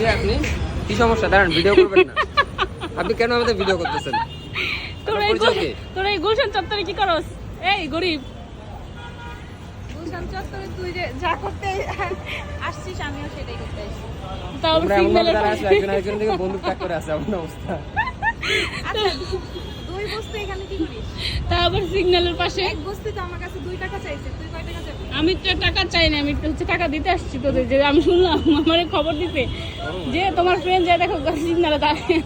কে আপনি কি সমস্যা? দাঁড়ান ভিডিও করবেন না। আপনি কেন আমাদের ভিডিও করতেছেন? তোরা এই তোরা এই গুলশান চত্বরে কি করস? এই গরিব। গুলশান চত্বরে তুই যে যা করতে আসছিস আমিও সেটাই করতে আসছি। তাও সিগন্যালে একজন একজন থেকে বন্দুক তাক করে আছে এমন অবস্থা। আচ্ছা দুই বস্তি এখানে কি করিস? তা আবার সিগন্যালের পাশে। এক বস্তি তো আমার কাছে দুই টাকা চাইছে তুই কয় টাকা চাবি? আমি তো টাকা চাই না আমি তো হচ্ছে টাকা দিতে আসছি তোদের যে আমি শুনলাম আমার খবর দিতে। যে তোমার ফ্রেন্ড যায় দেখো সিগন্যালে দাঁড়িয়ে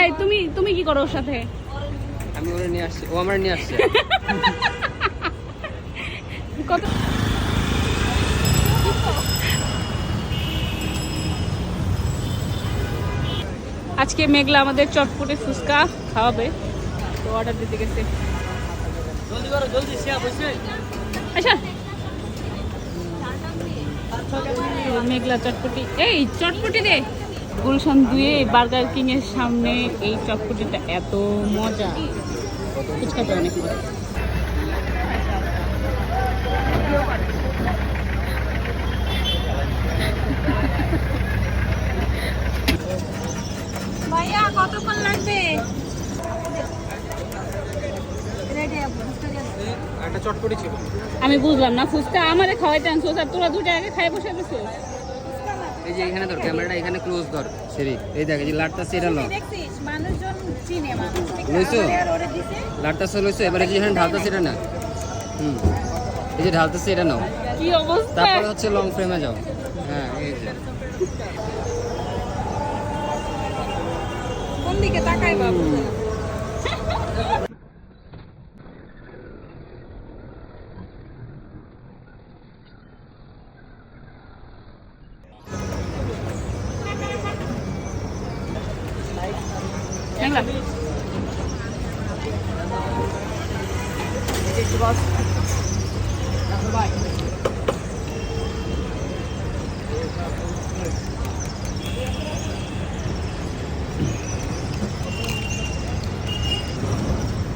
এই তুমি তুমি কি করো ওর সাথে? আমি ওরে নিয়ে আসছি ও আমার নিয়ে আসছে। কত আজকে মেঘলা আমাদের চটপটে ফুচকা খাওয়াবে। তো অর্ডার দিতে গেছে। আচ্ছা। মেঘলা চটপটি। এই চটপটি দে। গুলশান দুয়ে বার্গার কিং এর সামনে এই চটপটিটা এত মজা। ফুচকাটা অনেক মজা ভাইয়া কতক্ষণ লাগবে আমি বুঝলাম না ফুচকা আমারে খাওয়াইতে আনছো আর তোরা দুটো আগে খাই বসে গেছিস এই যে এখানে ধর ক্যামেরাটা এখানে ক্লোজ ধর সেরি এই দেখ এই যে লাটটা সেটা ল। দেখছিস? মানুষজন চিনে মানুষ। লাটটা সে লইছো? এবারে যে এখানে ঢালতা সেটা না? হুম। এই যে ঢালতা সেটা নাও। কি অবস্থা? তারপরে হচ্ছে লং ফ্রেমে যাও। হ্যাঁ এই কোন দিকে তাকাই বাবু মেঘলা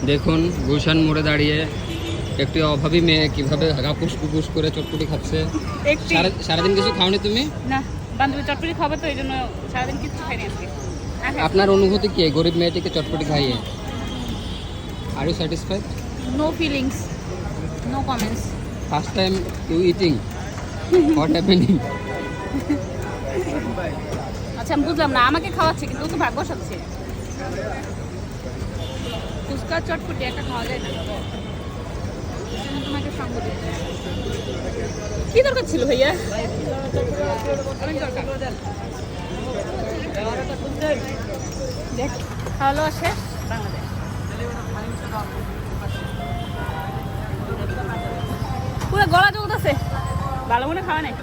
দেখুন গুলশান মোড়ে দাঁড়িয়ে একটি অভাবী মেয়ে কীভাবে হাগাপুস কুপুস করে চটপটি খাচ্ছে। সারা- সারাদিন কিছু খাওনি তুমি? না বান্ধবী চটপটি খাবে তো এই জন্য সারাদিন কিচ্ছু খাইনি আজকে। আপনার অনুভূতি কি গরিব মেয়েটিকে চটপটি খাইয়ে? Are you satisfied no feelings no comments first time you eating what happening আচ্ছা আমি বুঝলাম না আমাকে খাওয়াচ্ছে কিন্তু ও তো ভাগ্য সাথে ফুচকা চটপটি একটা খাওয়া যায় না। তোমাকে কি দরকার ছিল ভাইয়া? অনেক দরকার। দেখ, খাওয়া দাওয়া শেষ? বাংলাদেশ পুরো গলা আছে ভালো মনে খাওয়া নাই?